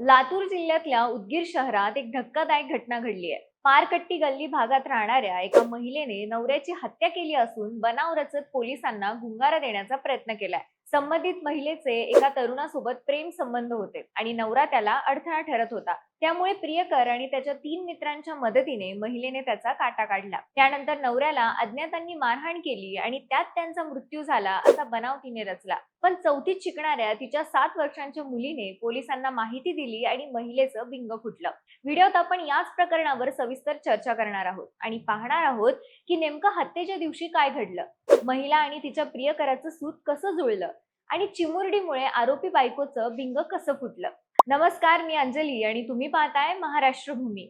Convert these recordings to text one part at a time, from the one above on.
लातूर जिल्ह्यातल्या उदगीर शहरात एक धक्कादायक घटना घडली आहे. पारकट्टी गल्ली भागात राहणाऱ्या एका महिलेने नवऱ्याची हत्या केली असून बनाव रचत पोलिसांना गुंगारा देण्याचा प्रयत्न केलाय. संबंधित महिलेचे एका तरुणासोबत प्रेम संबंध होते आणि नवरा त्याला अडथळा ठरत होता. त्यामुळे प्रियकर आणि त्याच्या तीन मित्रांच्या मदतीने महिलेने त्याचा काटा काढला. त्यानंतर नवऱ्याला अज्ञातांनी मारहाण केली आणि त्यात त्यांचा मृत्यू झाला असा बनाव तिने रचला. पण चौथीत शिकणाऱ्या तिच्या सात वर्षांच्या मुलीने पोलिसांना माहिती दिली आणि महिलेचं बिंग फुटलं. व्हिडिओत आपण याच प्रकरणावर सविस्तर चर्चा करणार आहोत आणि पाहणार आहोत की नेमकं हत्येच्या दिवशी काय घडलं? महिला आणि तिच्या प्रियकराचं सूत कसं जुळलं? आणि चिमुरडीमुळे आरोपी बायकोचं बिंग कसं फुटलं? नमस्कार मी अंजली आणि तुम्ही पाहताय महाराष्ट्र भूमी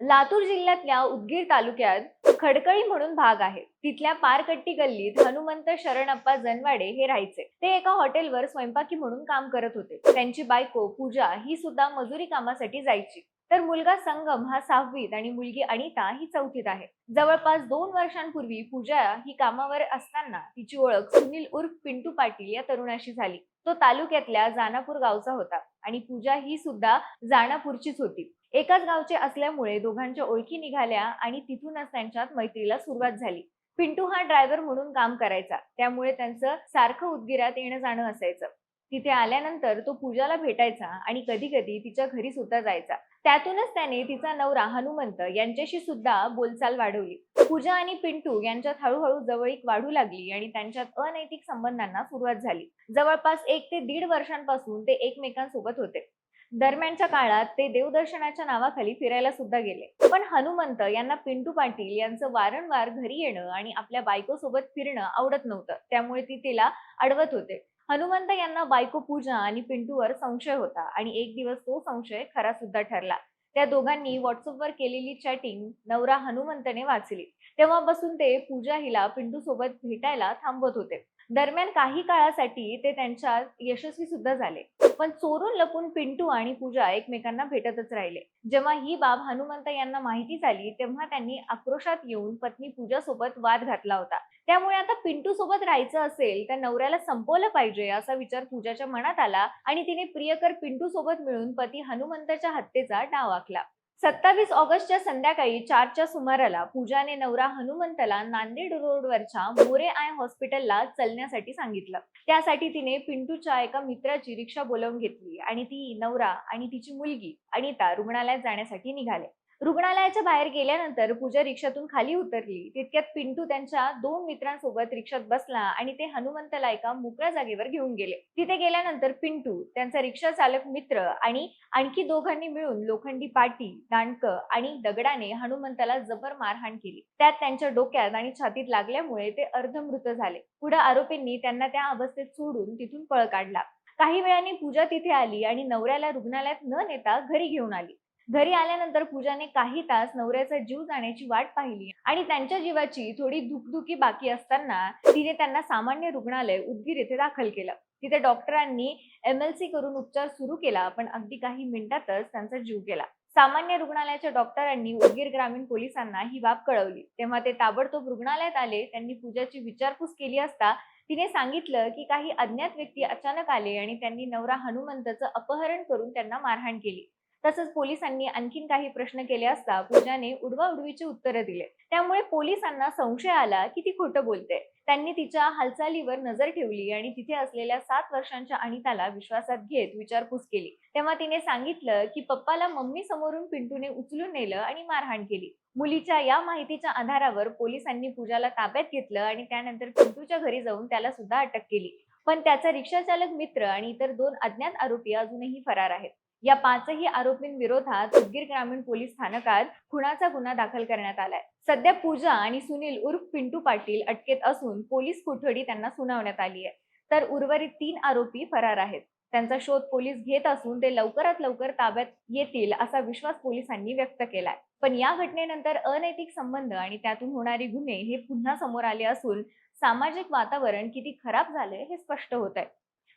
लातूर जिल्ह्यातल्या उदगीर तालुक्यात खडकळी म्हणून भाग आहे. तिथल्या पारकट्टी गल्लीत हनुमंत शरणप्पा जनवाडे हे राहायचे. ते एका हॉटेलवर स्वयंपाकी म्हणून काम करत होते. त्यांची बायको पूजा ही सुद्धा मजुरी कामासाठी जायची. तर मुलगा संगम हा सहावीत आणि मुलगी अनिता ही चौथीत आहे. जवळपास दोन वर्षांपूर्वी पूजा ही कामावर असताना तिची ओळख सुनील उर्फ पिंटू पाटील या तरुणाशी झाली. तो तालुक्यातल्या जानापूर गावचा होता आणि पूजा ही सुद्धा जानापूरचीच होती. एकाच गावचे असल्यामुळे दोघांच्या ओळखी निघाल्या आणि तिथूनच त्यांच्यात मैत्रीला सुरुवात झाली. पिंटू हा ड्रायव्हर म्हणून काम करायचा. त्यामुळे त्यांचं सारखं उदगीरात येणं जाणं असायचं. तिथे आल्यानंतर तो पूजाला भेटायचा आणि कधी कधी तिच्या घरी सुद्धा जायचा. त्यातूनच त्याने तिचा नवरा हनुमंत यांच्याशी सुद्धा बोलचाल वाढवली. पूजा आणि पिंटू यांच्यात हळूहळू जवळीक वाढू लागली आणि त्यांच्यात अनैतिक संबंधांना सुरुवात झाली. जवळपास एक ते दीड वर्षांपासून ते एकमेकांसोबत होते. दरम्यानच्या काळात ते देवदर्शनाच्या नावाखाली फिरायला सुद्धा गेले. पण हनुमंत यांना पिंटू पाटील यांचं वारंवार घरी येणं आणि आपल्या बायकोसोबत फिरणं आवडत नव्हतं. त्यामुळे ती तिला अडवत होते. हनुमंत यांना बायको पूजा आणि पिंटूवर संशय होता आणि एक दिवस तो संशय खरा सुद्धा ठरला. त्या दोघांनी व्हॉट्सअपवर केलेली चॅटिंग नवरा हनुमंतने वाचली. तेव्हापासून ते पूजा हिला पिंटू सोबत भेटायला थांबवत होते. दरम्यान काही काळासाठी ते त्यांच्या यशस्वी सुद्धा झाले. पण चोरून लपून पिंटू आणि पूजा एकमेकांना भेटतच राहिले. जेव्हा ही बाब हनुमंत यांना माहिती झाली तेव्हा त्यांनी आक्रोशात येऊन पत्नी पूजा सोबत वाद घातला होता. त्यामुळे आता पिंटू सोबत राहायचं असेल तर नवऱ्याला संपवलं पाहिजे असा विचार पूजाच्या मनात आला आणि तिने प्रियकर पिंटू सोबत मिळून पती हनुमंताच्या हत्येचा डाव आखला. सत्तावीस ऑगस्टच्या संध्याकाळी चारच्या सुमाराला पूजाने नवरा हनुमंतला नांदेड रोडवरच्या मोरे आय हॉस्पिटलला चलण्यासाठी सांगितलं. त्यासाठी तिने पिंटूच्या एका मित्राची रिक्षा बोलावून घेतली आणि ती नवरा आणि तिची मुलगी अनिता रुग्णालयात जाण्यासाठी निघाले. रुग्णालयाच्या बाहेर गेल्यानंतर पूजा रिक्षातून खाली उतरली. तितक्यात पिंटू त्यांच्या दोन मित्रांसोबत रिक्षात बसला आणि ते हनुमंतला एका मोकळ्या जागेवर घेऊन गेले. तिथे गेल्यानंतर पिंटू त्यांचा रिक्षा चालक मित्र आणि आणखी दोघांनी मिळून लोखंडी पाटी दांडक आणि दगडाने हनुमंताला जबर मारहाण केली. त्यात त्यांच्या डोक्यात आणि छातीत लागल्यामुळे ते अर्धमृत झाले. पुढे आरोपींनी त्यांना त्या अवस्थेत सोडून तिथून पळ काढला. काही वेळाने पूजा तिथे आली आणि नवऱ्याला रुग्णालयात न नेता घरी घेऊन आली. घरी आल्यानंतर पूजाने काही तास नवऱ्याचा जीव जाण्याची वाट पाहिली. आणि त्यांच्या जीवाची थोडी धुकधुकी बाकी असताना तिने त्यांना सामान्य रुग्णालय उदगीर येथे दाखल केलं. तिथे डॉक्टरांनी एम एल सी करून उपचार सुरू केला पण अगदी काही मिनिटातच त्यांचा जीव गेला. सामान्य रुग्णालयाच्या डॉक्टरांनी उदगीर ग्रामीण पोलिसांना ही बाब कळवली. तेव्हा ते ताबडतोब रुग्णालयात आले. त्यांनी पूजाची विचारपूस केली असता तिने सांगितलं की काही अज्ञात व्यक्ती अचानक आले आणि त्यांनी नवरा हनुमंतचं अपहरण करून त्यांना मारहाण केली. तसंच पोलिसांनी आणखीन काही प्रश्न केले असता पूजाने उडवा उडवीचे उत्तर दिले. त्यामुळे पोलिसांना संशय आला की ती खोटं बोलते. त्यांनी तिच्या हालचालीवर नजर ठेवली आणि तिथे असलेल्या सात वर्षांच्या अनिताला विश्वासात घेत विचारपूस केली. तेव्हा तिने सांगितलं की पप्पाला मम्मी समोरून पिंटूने उचलून नेलं आणि मारहाण केली. मुलीच्या या माहितीच्या आधारावर पोलिसांनी पूजाला ताब्यात घेतलं आणि त्यानंतर पिंटूच्या घरी जाऊन त्याला सुद्धा अटक केली. पण त्याचा रिक्षाचालक मित्र आणि इतर दोन अज्ञात आरोपी अजूनही फरार आहेत. या पाचही आरोपींविरोधात उदगीर ग्रामीण पोलीस स्थानकात खुनाचा गुन्हा दाखल करण्यात आलाय. सध्या पूजा आणि सुनील उर्फ पिंटू पाटील अटकेत असून पोलीस कोठडी त्यांना सुनावण्यात आली आहे. तर उर्वरित तीन आरोपी फरार आहेत. त्यांचा शोध पोलीस घेत असून ते लवकरात लवकर ताब्यात येतील असा विश्वास पोलिसांनी व्यक्त केलाय. पण या घटनेनंतर अनैतिक संबंध आणि त्यातून होणारे गुन्हे हे पुन्हा समोर आले असून सामाजिक वातावरण किती खराब झालंय हे स्पष्ट होत आहे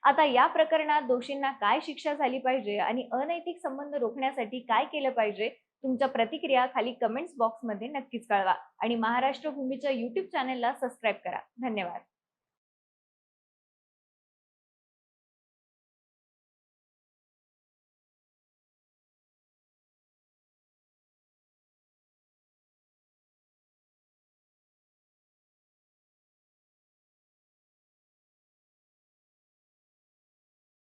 आता या प्रकरणात दोषींना काय शिक्षा झाली पाहिजे आणि अनैतिक संबंध रोखण्यासाठी काय केलं पाहिजे? तुमच्या प्रतिक्रिया खाली कमेंट्स बॉक्समध्ये नक्कीच कळवा आणि महाराष्ट्र भूमीच्या युट्यूब चॅनलला सबस्क्राईब करा. धन्यवाद.